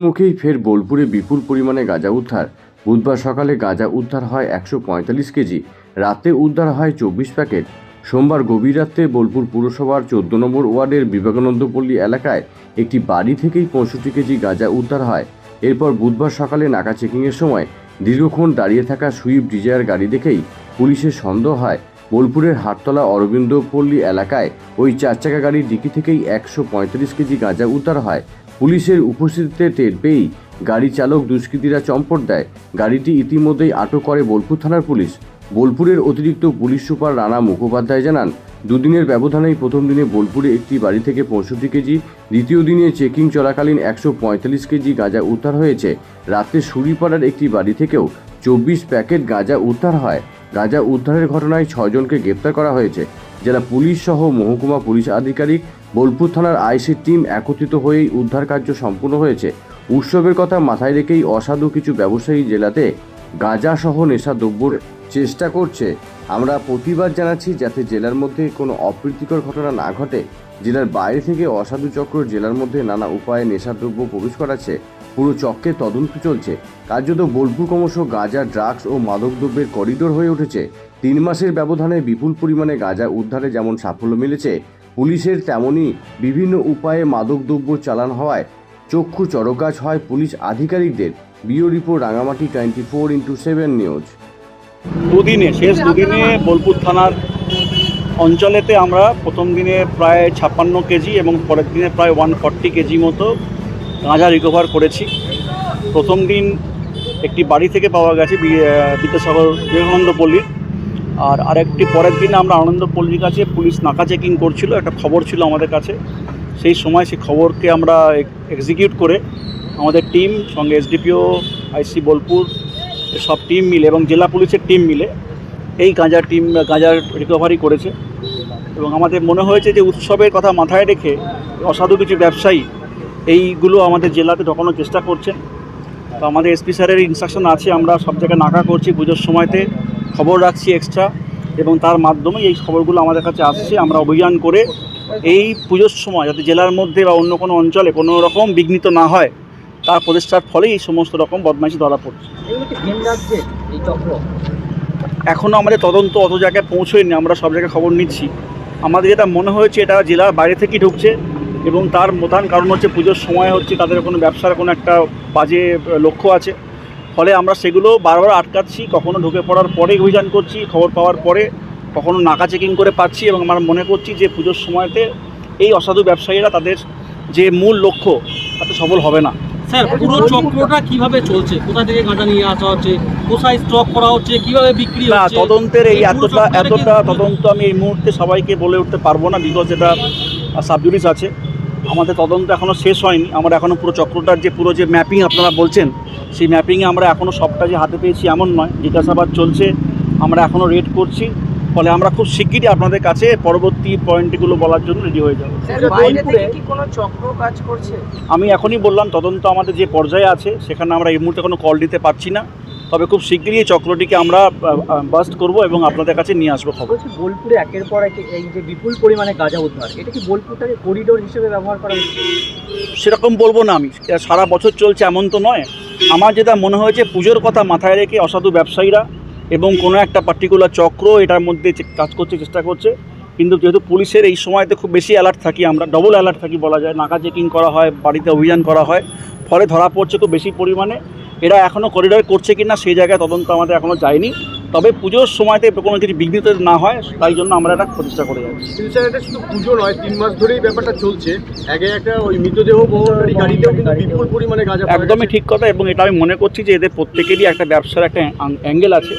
মুখেই ফের বোলপুরে বিপুল পরিমাণে গাঁজা উদ্ধার। বুধবার সকালে গাঁজা উদ্ধার হয় একশো পঁয়তাল্লিশ কেজি, রাতে উদ্ধার হয় চব্বিশ প্যাকেট। সোমবার গভীর রাতে বোলপুর পুরসভার চোদ্দ নম্বর ওয়ার্ডের বিবেকানন্দপল্লী এলাকায় একটি বাড়ি থেকেই পঁয়ষট্টি কেজি গাঁজা উদ্ধার হয়। এরপর বুধবার সকালে নাকা চেকিংয়ের সময় দীর্ঘক্ষণ দাঁড়িয়ে থাকা সুইফট ডিজায়ার গাড়ি দেখেই পুলিশের সন্দেহ হয়। বোলপুরের হাটতলা অরবিন্দপল্লী এলাকায় ওই চার চাকা গাড়ির ডিকি থেকেই একশো পঁয়ত্রিশ কেজি গাঁজা উদ্ধার হয়। পুলিশের উপস্থিতিতে টের পেয়েই গাড়ি চালক দুষ্কৃতীরা চম্পট দেয়। গাড়িটি ইতিমধ্যেই আটক করে বোলপুর থানার পুলিশ। বোলপুরের অতিরিক্ত পুলিশ সুপার রানা মুখোপাধ্যায় জানান, দুদিনের ব্যবধানেই প্রথম দিনে বোলপুরে একটি বাড়ি থেকে পঁয়ষট্টি কেজি, দ্বিতীয় দিনে চেকিং চলাকালীন একশো পঁয়তাল্লিশ কেজি গাঁজা উদ্ধার হয়েছে। রাতে সুরিপাড়ার একটি বাড়ি থেকেও চব্বিশ প্যাকেট গাঁজা উদ্ধার হয়। গাঁজা উদ্ধারের ঘটনায় ছয়জনকে গ্রেপ্তার করা হয়েছে। জেলা পুলিশ সহ মহকুমা পুলিশ আধিকারিক বোলপুর থানার আইসি টিম একত্রিত হয়েই উদ্ধার কার্য সম্পূর্ণ হয়েছে। উৎসবের কথা মাথায় রেখেই অসাধু কিছু ব্যবসায়ী জেলাতে গাঁজা সহ নেশাদ্রব্যর চেষ্টা করছে। আমরা প্রতিবাদ জানাচ্ছি যাতে জেলার মধ্যে কোনো অপ্রীতিকর ঘটনা না ঘটে। জেলার বাইরে থেকে অসাধু চক্র জেলার মধ্যে নানা উপায়ে নেশাদ্রব্য প্রবেশ করাচ্ছে। পুরো চক্রের তদন্ত চলছে। কার্যত বোলপুর ক্রমশ গাঁজা, ড্রাগস ও মাদকদ্রব্যের করিডোর হয়ে উঠেছে। তিন মাসের ব্যবধানে বিপুল পরিমাণে গাঁজা উদ্ধারে যেমন সাফল্য মিলেছে পুলিশের তেমনই বিভিন্ন উপায়ে মাদকদ্রব্য চালান হওয়ায় চক্ষু চরকাজ হয় পুলিশ আধিকারিকদের। Bio report Rangamati twenty four into seven news. দুদিনে, শেষ দুদিনে বোলপুর থানার অঞ্চলেতে আমরা প্রথম দিনে প্রায় ছাপ্পান্ন কেজি এবং পরের দিনে প্রায় ওয়ান ফর্টি কেজি মতো গাঁজা রিকভার করেছি। প্রথম দিন একটি বাড়ি থেকে পাওয়া গেছে বিদ্যাসাগর বিবেকানন্দ পল্লীর। আর আরেকটি, পরের দিন আমরা আনন্দ পল্লীর কাছে, পুলিশ নাকা চেকিং করছিল, একটা খবর ছিল আমাদের কাছে। সেই সময় সেই খবরকে আমরা এক্সিকিউট করে আমাদের টিম সঙ্গে এসডিপিও আইসি বোলপুর, সব টিম মিলে এবং জেলা পুলিশের টিম মিলে এই গাঁজার টিম গাঁজার রিকভারি করেছে। এবং আমাদের মনে হয়েছে যে উৎসবের কথা মাথায় রেখে অসাধু কিছু ব্যবসায়ী এইগুলো আমাদের জেলাতে ঢোকানোর চেষ্টা করছেন। তো আমাদের এসপি স্যারের ইনস্ট্রাকশন আছে, আমরা সব জায়গায় নাকা করছি, পুজোর সময়তে খবর রাখছি এক্সট্রা এবং তার মাধ্যমে এই খবরগুলো আমাদের কাছে আসছে। আমরা অভিযান করে এই পুজোর সময় যাতে জেলার মধ্যে বা অন্য কোনো অঞ্চলে কোনো রকম বিঘ্নিত না হয় তার প্রচেষ্টার ফলেই এই সমস্ত রকম বদমাইশি ধরা পড়ছে। এখনও আমাদের তদন্ত অত জায়গায় পৌঁছয়নি আমরা সব জায়গায় খবর নিচ্ছি। আমাদের যেটা মনে হয়েছে এটা জেলার বাইরে থেকেই ঢুকছে এবং তার প্রধান কারণ হচ্ছে পুজোর সময় হচ্ছে তাদের কোনো ব্যবসার কোনো একটা বাজে লক্ষ্য আছে। ফলে আমরা সেগুলো বারবার আটকাচ্ছি কখনো ঢুকে পড়ার পরে অভিযান করছি খবর পাওয়ার পরে কখনো নাকা চেকিং করে পাচ্ছি এবং আমরা মনে করছি যে পুজোর সময়তে এই অসাধু ব্যবসায়ীরা তাদের যে মূল লক্ষ্য তাতে সফল হবে না। স্যার পুরো চক্রটা কীভাবে চলছে? কোথা থেকে গাঁজা নিয়ে আসা হচ্ছে? কোথায় স্টক করা হচ্ছে? কীভাবে বিক্রি না তদন্তের এই এতটা এতটা তদন্ত আমি এই মুহূর্তে সবাইকে বলে উঠতে পারব না বিকজ এটা সাবজুডিস আছে। আমাদের তদন্ত এখনও শেষ হয়নি। আমরা এখনও পুরো চক্রটার যে পুরো যে ম্যাপিং আপনারা বলছেন সেই ম্যাপিংয়ে আমরা এখনও সবটা যে হাতে পেয়েছি এমন নয়। জিজ্ঞাসাবাদ চলছে আমরা এখনও রেড করছি। ফলে আমরা খুব শিগগিরই আপনাদের কাছে পরবর্তী পয়েন্টগুলো বলার জন্য রেডি হয়ে যাব। স্যার বাইরে থেকে কি কোনো চক্র কাজ করছে? আমি এখনই বললাম তদন্ত আমাদের যে পর্যায়ে আছে সেখানে আমরা এই মুহূর্তে কোনো কল দিতে পারছি না। তবে খুব শিগগিরই এই চক্রটিকে আমরা বাস্ট করব এবং আপনাদের কাছে নিয়ে আসব খবর। বোলপুরে একের পর এক এই যে বিপুল পরিমাণে গাঁজা উদ্ধার এটা কি বোলপুরটাকে করিডোর হিসেবে ব্যবহার করা হচ্ছে? সেরকম বলব না আমি। সারা বছর চলছে এমন তো নয়। আমার যেটা মনে হয়েছে পুজোর কথা মাথায় রেখে অসাধু ব্যবসায়ীরা এবং কোনো একটা পার্টিকুলার চক্র এটার মধ্যে কাজ করতে চেষ্টা করছে। কিন্তু যেহেতু পুলিশের এই সময়তে খুব বেশি অ্যালার্ট থাকি আমরা ডবল অ্যালার্ট থাকি বলা যায়। নাকা চেকিং করা হয় বাড়িতে অভিযান করা হয়। ফলে ধরা পড়ছে খুব বেশি পরিমাণে। এরা এখনও করিডর করছে কি না সেই জায়গায় তদন্ত আমাদের এখনও যায়নি। তবে পুজোর সময়তে কোনো কিছু বিঘ্নিত না হয় তাই জন্য আমরা এটা প্রতিষ্ঠা করে যাচ্ছি। এটা শুধু পুজো নয় তিন মাস ধরেই ব্যাপারটা চলছে। আগে একটা ওই মৃতদেহ বহনকারী গাড়িতেও কিন্তু বিপুল পরিমাণে গাঁজা একদমই ঠিক কথা এবং এটা আমি মনে করছি যে এদের প্রত্যেকেরই একটা ব্যবসার একটা অ্যাঙ্গেল আছে।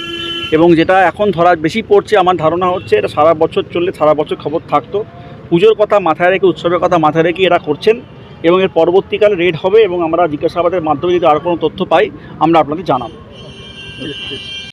এবং যেটা এখন ধরা বেশি পড়ছে আমার ধারণা হচ্ছে এটা সারা বছর চললে সারা বছর খবর থাকতো। পুজোর কথা মাথায় রেখে উৎসবের কথা মাথায় রেখে এরা করছেন। এবং এর পরবর্তীকালে রেড হবে এবং আমরা জিজ্ঞাসাবাদের মাধ্যমে যদি আরও কোনো তথ্য পাই, আমরা আপনাদের জানাব।